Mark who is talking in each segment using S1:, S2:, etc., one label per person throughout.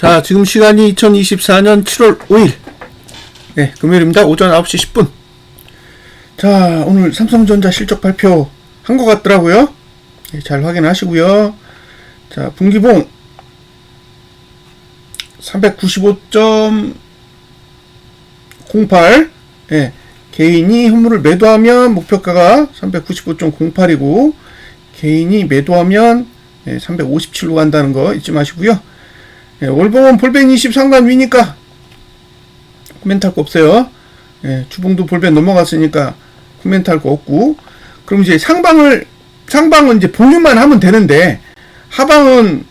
S1: 자, 지금 시간이 2024년 7월 5일. 네, 금요일입니다. 오전 9시 10분. 자, 오늘 삼성전자 실적 발표 한 것 같더라고요. 네, 잘 확인하시고요. 자, 분기봉 395.08. 예, 개인이 현물을 매도하면 목표가가 395.08이고 개인이 매도하면 예, 357로 간다는 거 잊지 마시고요. 예, 월봉은 볼벤 20 상단 위니까 코멘트 할 거 없어요. 예, 주봉도 볼벤 넘어갔으니까 코멘트 할 거 없고 그럼 이제 상방을 상방은 이제 보유만 하면 되는데 하방은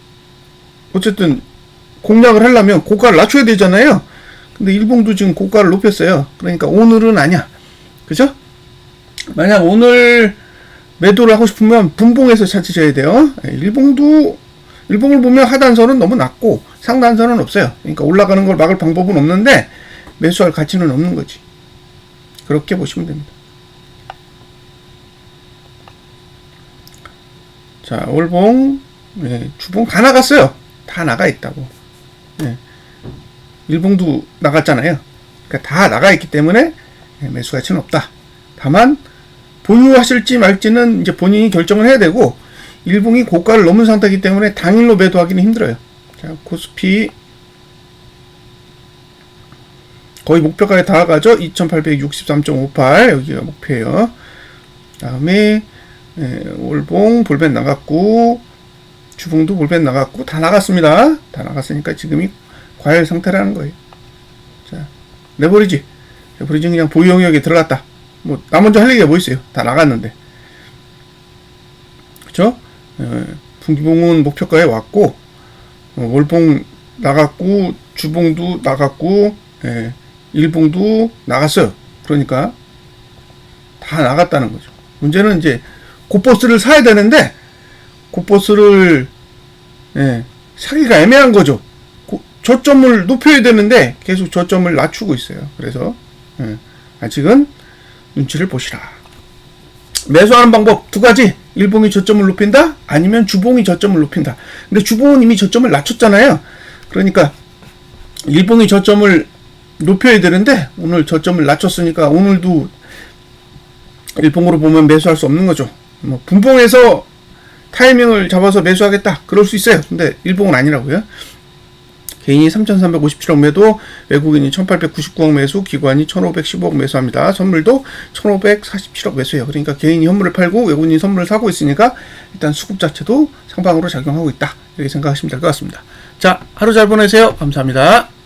S1: 어쨌든 공략을 하려면 고가를 낮춰야 되잖아요. 근데 일봉도 지금 고가를 높였어요. 그러니까 오늘은 아니야. 그죠? 만약 오늘 매도를 하고 싶으면 분봉에서 찾으셔야 돼요. 예, 일봉도 일봉을 보면 하단선은 너무 낮고 상단선은 없어요. 그러니까 올라가는 걸 막을 방법은 없는데 매수할 가치는 없는 거지. 그렇게 보시면 됩니다. 자, 월봉, 예, 주봉 다 나갔어요. 다 나가 있다고. 예. 일봉도 나갔잖아요. 그러니까 다 나가 있기 때문에 예, 매수 가치는 없다. 다만 보유하실지 말지는 이제 본인이 결정을 해야 되고 일봉이 고가를 넘은 상태이기 때문에 당일로 매도하기는 힘들어요. 자, 코스피 거의 목표가에 다가가죠. 2863.58 여기가 목표예요. 다음에 예, 올봉 볼벤 나갔고 주봉도 볼벤 나갔고 다 나갔습니다. 다 나갔으니까 지금이 과열 상태라는 거예요. 자, 레버리지. 레버리지 그냥 보유 영역에 들어갔다. 뭐, 나 먼저 할 얘기가 뭐 있어요? 다 나갔는데. 그쵸? 예, 분기봉은 목표가에 왔고, 어, 월봉 나갔고, 주봉도 나갔고, 예, 일봉도 나갔어요. 그러니까, 다 나갔다는 거죠. 문제는 이제, 고버스를 사야 되는데, 고버스를, 예, 사기가 애매한 거죠. 고- 저점을 높여야 되는데, 계속 저점을 낮추고 있어요. 그래서, 예, 아직은 눈치를 보시라. 매수하는 방법 두 가지. 일봉이 저점을 높인다? 아니면 주봉이 저점을 높인다. 근데 주봉은 이미 저점을 낮췄잖아요. 그러니까 일봉이 저점을 높여야 되는데 오늘 저점을 낮췄으니까 오늘도 일봉으로 보면 매수할 수 없는 거죠. 뭐 분봉에서 타이밍을 잡아서 매수하겠다. 그럴 수 있어요. 근데 일봉은 아니라고요. 개인이 3,357억 매도, 외국인이 1,899억 매수, 기관이 1,515억 매수합니다. 선물도 1,547억 매수해요. 그러니까 개인이 현물을 팔고 외국인이 선물을 사고 있으니까 일단 수급 자체도 상방으로 작용하고 있다. 이렇게 생각하시면 될 것 같습니다. 자, 하루 잘 보내세요. 감사합니다.